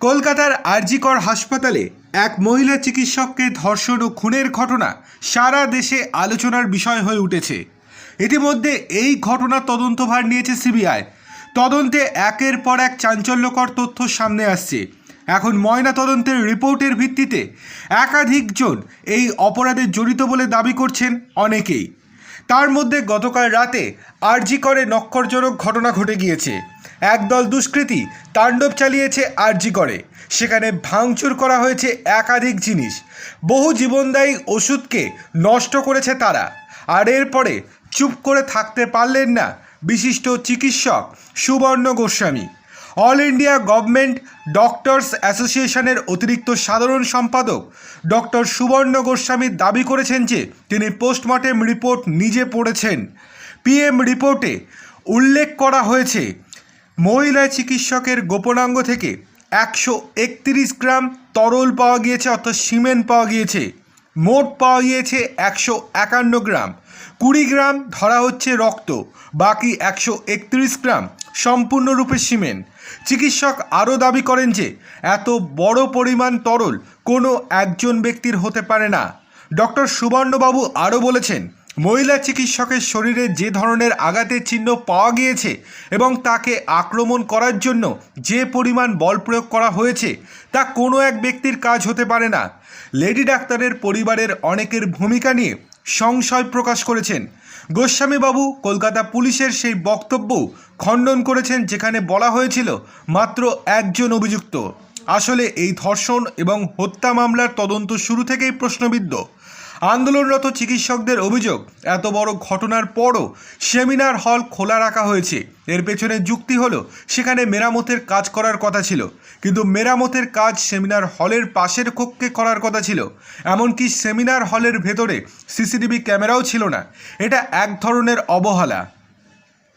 কলকাতার আরজিকর হাসপাতালে এক মহিলা চিকিৎসককে ধর্ষণ ও খুনের ঘটনা সারা দেশে আলোচনার বিষয় হয়ে উঠেছে। ইতিমধ্যে এই ঘটনার তদন্তভার নিয়েছে সিবিআই। তদন্তে একের পর এক চাঞ্চল্যকর তথ্য সামনে আসছে। এখন ময়না তদন্তের রিপোর্টের ভিত্তিতে একাধিকজন এই অপরাধে জড়িত বলে দাবি করছেন অনেকেই। তার মধ্যে গতকাল রাতে আরজি করে নক্ষরজনক ঘটনা ঘটে গিয়েছে। একদল দুষ্কৃতী তাণ্ডব চালিয়েছে আরজি করে। সেখানে ভাঙচুর করা হয়েছে একাধিক জিনিস। বহু জীবনদায়ী ওষুধকে নষ্ট করেছে তারা। আর এরপরে চুপ করে থাকতে পারলেন না বিশিষ্ট চিকিৎসক Subarna Goswami. All India government doctors অ্যাসোসিয়েশনের অতিরিক্ত সাধারণ সম্পাদক ডক্টর সুবর্ণ গোস্বামী দাবি করেছেন যে তিনি পোস্টমর্টেম রিপোর্ট নিজে পড়েছেন। পিএম রিপোর্টে উল্লেখ করা হয়েছে, মহিলা চিকিৎসকের গোপনাঙ্গ থেকে একশো একত্রিশ গ্রাম তরল পাওয়া গিয়েছে অর্থাৎ সিমেন্ট পাওয়া গিয়েছে। মোট পাওয়া গিয়েছে একশো একান্ন গ্রাম। কুড়ি গ্রাম ধরা হচ্ছে রক্ত, বাকি একশো একত্রিশ গ্রাম সম্পূর্ণরূপে সিমেন্ট। চিকিৎসক আরও দাবি করেন যে, এত বড় পরিমাণ তরল কোনো একজন ব্যক্তির হতে পারে না। ডক্টর সুবর্ণবাবু আরও বলেছেন, মহিলা চিকিৎসকের শরীরে যে ধরনের আঘাতের চিহ্ন পাওয়া গিয়েছে এবং তাকে আক্রমণ করার জন্য যে পরিমাণ বল প্রয়োগ করা হয়েছে, তা কোনো এক ব্যক্তির কাজ হতে পারে না। লেডি ডাক্তারের পরিবারের অনেকের ভূমিকা নিয়ে সংশয় প্রকাশ করেছেন। গোস্বামীবাবু কলকাতা পুলিশের সেই বক্তব্য খণ্ডন করেছেন যেখানে বলা হয়েছিল, মাত্র একজন অভিযুক্ত। আসলে এই ধর্ষণ এবং হত্যা মামলার তদন্ত শুরু থেকেই প্রশ্নবিদ্ধ। আন্দোলনরত চিকিৎসকদের অভিযোগ, এত বড় ঘটনার পরও সেমিনার হল খোলা রাখা হয়েছে। এর পেছনে যুক্তি হলো, সেখানে মেরামতের কাজ করার কথা ছিল। কিন্তু মেরামতের কাজ সেমিনার হলের পাশের কক্ষে করার কথা ছিল। এমনকি সেমিনার হলের ভেতরে সিসিটিভি ক্যামেরাও ছিল না। এটা এক ধরনের অবহেলা।